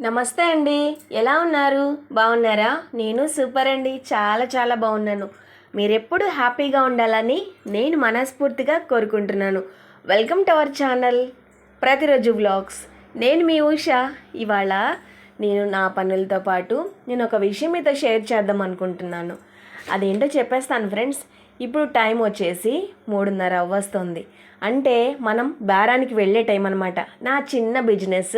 నమస్తే అండి. ఎలా ఉన్నారు? బాగున్నారా? నేను సూపర్ అండి. చాలా చాలా బాగున్నాను. మీరెప్పుడు హ్యాపీగా ఉండాలని నేను మనస్ఫూర్తిగా కోరుకుంటున్నాను. వెల్కమ్ టు అవర్ ఛానల్ ప్రతిరోజు వ్లాగ్స్. నేను మీ ఉష. ఇవాళ నేను నా పనులతో పాటు నేను ఒక విషయం మీతో షేర్ చేద్దాం అనుకుంటున్నాను. అదేంటో చెప్పేస్తాను ఫ్రెండ్స్. ఇప్పుడు టైం వచ్చేసి మూడున్నర అవ్వస్తుంది. అంటే మనం బేరానికి వెళ్ళే టైం అనమాట నా చిన్న బిజినెస్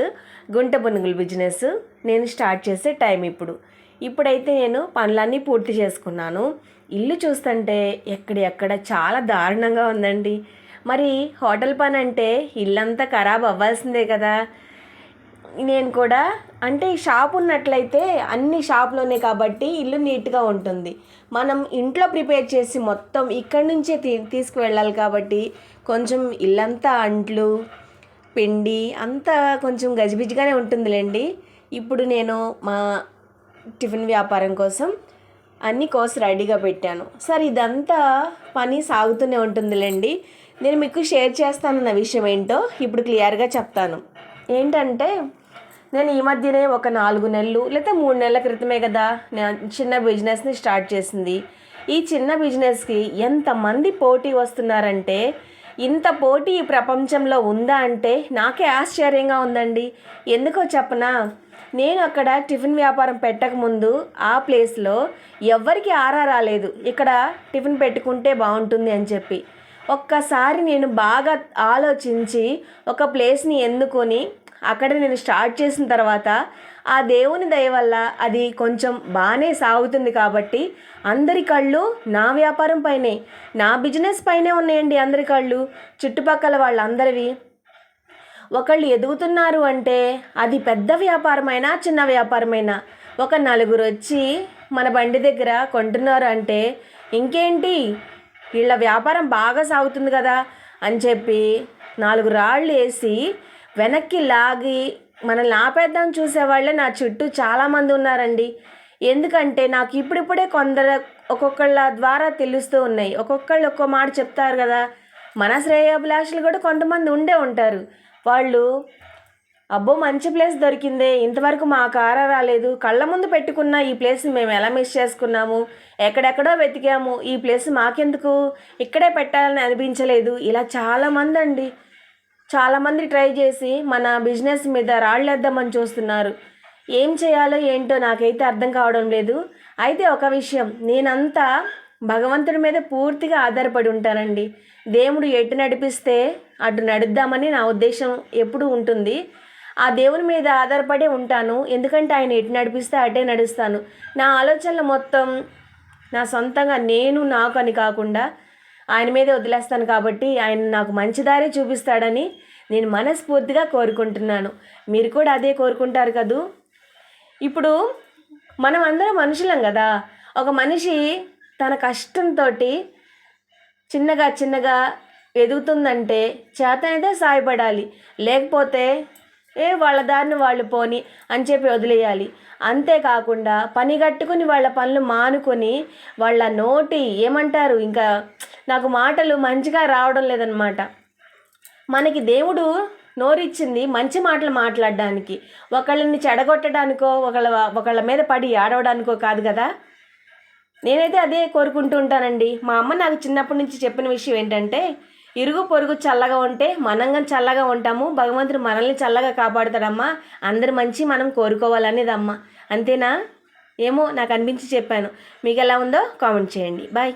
గుంట పునుగుల బిజినెస్ నేను స్టార్ట్ చేసే టైం ఇప్పుడు. ఇప్పుడైతే నేను పనులన్నీ పూర్తి చేసుకున్నాను. ఇల్లు చూస్తుంటే ఎక్కడెక్కడ చాలా దారుణంగా ఉందండి. మరి హోటల్ పని అంటే ఇల్లంతా ఖరాబ్ అవ్వాల్సిందే కదా. నేను కూడా అంటే షాప్ ఉన్నట్లయితే అన్ని షాప్లోనే కాబట్టి ఇల్లు నీట్గా ఉంటుంది. మనం ఇంట్లో ప్రిపేర్ చేసి మొత్తం ఇక్కడి నుంచే తీ తీసుకువెళ్ళాలి కాబట్టి కొంచెం ఇల్లంతా అంట్లు పిండి అంతా కొంచెం గజిబిజిగానే ఉంటుందిలేండి. ఇప్పుడు నేను మా టిఫిన్ వ్యాపారం కోసం అన్ని కోర్స్ రెడీగా పెట్టాను. సార్ ఇదంతా పని సాగుతూనే ఉంటుందిలేండి. నేను మీకు షేర్ చేస్తానన్న విషయం ఏంటో ఇప్పుడు క్లియర్గా చెప్తాను. ఏంటంటే నేను ఈ మధ్యనే ఒక నాలుగు నెలలు లేకపోతే మూడు నెలల క్రితమే కదా నేను చిన్న బిజినెస్ని స్టార్ట్ చేసింది. ఈ చిన్న బిజినెస్కి ఎంతమంది పోటీ వస్తున్నారంటే ఇంత పోటీ ఈ ప్రపంచంలో ఉందా అంటే నాకే ఆశ్చర్యంగా ఉందండి. ఎందుకో చెప్పనా? నేను అక్కడ టిఫిన్ వ్యాపారం పెట్టకముందు ఆ ప్లేస్లో ఎవ్వరికి ఆరా రాలేదు. ఇక్కడ టిఫిన్ పెట్టుకుంటే బాగుంటుంది అని చెప్పి. ఒక్కసారి నేను బాగా ఆలోచించి ఒక ప్లేస్ని ఎన్నుకొని అక్కడ నేను స్టార్ట్ చేసిన తర్వాత ఆ దేవుని దయ వల్ల అది కొంచెం బాగానే సాగుతుంది కాబట్టి అందరి కళ్ళు నా వ్యాపారం పైనే నా బిజినెస్ పైనే ఉన్నాయండి అందరి కళ్ళు. చుట్టుపక్కల వాళ్ళందరివి. ఒకళ్ళు ఎదుగుతున్నారు అంటే అది పెద్ద వ్యాపారమైనా చిన్న వ్యాపారమైనా. ఒక నలుగురు వచ్చి మన బండి దగ్గర కొంటున్నారు అంటే ఇంకేంటి? వీళ్ళ వ్యాపారం బాగా సాగుతుంది కదా అని చెప్పి నాలుగు రాళ్ళు వేసి వెనక్కి లాగి మనల్ని ఆపేద్దాం చూసేవాళ్ళే నా చుట్టూ చాలామంది ఉన్నారండి. ఎందుకంటే నాకు ఇప్పుడిప్పుడే కొందరు ఒక్కొక్కళ్ళ ద్వారా తెలుస్తూ ఉన్నాయి. ఒక్కొక్కళ్ళు ఒక్కో మాట చెప్తారు కదా. మన శ్రేయాభిలాషులు కూడా కొంతమంది ఉండే ఉంటారు. వాళ్ళు అబ్బో మంచి ప్లేస్ దొరికిందే. ఇంతవరకు మా కార రాలేదు. కళ్ళ ముందు పెట్టుకున్న ఈ ప్లేస్ మేము ఎలా మిస్ చేసుకున్నాము? ఎక్కడెక్కడో వెతికాము. ఈ ప్లేస్ మాకెందుకు? ఇక్కడే పెట్టాలని అనిపించలేదు. ఇలా చాలామంది అండి చాలామంది ట్రై చేసి మన బిజినెస్ మీద రాళ్ళేద్దామని చూస్తున్నారు. ఏం చేయాలో ఏంటో నాకైతే అర్థం కావడం లేదు. అయితే ఒక విషయం నేనంతా భగవంతుడి మీద పూర్తిగా ఆధారపడి ఉంటానండి. దేవుడు ఎటు నడిపిస్తే అటు నడుద్దామని నా ఉద్దేశం ఎప్పుడు ఉంటుంది. ఆ దేవుని మీద ఆధారపడే ఉంటాను. ఎందుకంటే ఆయన ఎటు నడిపిస్తే అటే నడుస్తాను. నా ఆలోచనలు మొత్తం నా సొంతంగా నేను నాకు అని కాకుండా ఆయన మీదే వదిలేస్తాను కాబట్టి ఆయన నాకు మంచి దారి చూపిస్తాడని నేను మనస్ఫూర్తిగా కోరుకుంటున్నాను. మీరు కూడా అదే కోరుకుంటారు కదూ? ఇప్పుడు మనం అందరం మనుషులం కదా. ఒక మనిషి తన కష్టంతో చిన్నగా చిన్నగా ఎదుగుతుందంటే చేతనైతే సాయపడాలి. లేకపోతే ఏ వాళ్ళ దారిని వాళ్ళు పోని అని చెప్పి వదిలేయాలి. అంతేకాకుండా పని కట్టుకుని వాళ్ళ పనులు మానుకొని వాళ్ళ నోటి ఏమంటారు? ఇంకా నాకు మాటలు మంచిగా రావడం లేదనమాట మనకి దేవుడు నోరిచ్చింది మంచి మాటలు మాట్లాడడానికి. ఒకళ్ళని చెడగొట్టడానికో ఒకళ్ళ ఒకళ్ళ మీద పడి ఆడవడానికో కాదు కదా? నేనైతే అదే కోరుకుంటూ ఉంటానండి. మా అమ్మ నాకు చిన్నప్పటి నుంచి చెప్పిన విషయం ఏంటంటే ఇరుగు పొరుగు చల్లగా ఉంటే మనంగా చల్లగా ఉంటాము. భగవంతుడు మనల్ని చల్లగా కాపాడుతాడమ్మా. అందరి మంచి మనం కోరుకోవాలనేది అమ్మ అంతేనా? ఏమో నాకు అనిపించి చెప్పాను. మీకు ఎలా ఉందో కామెంట్ చేయండి. బాయ్.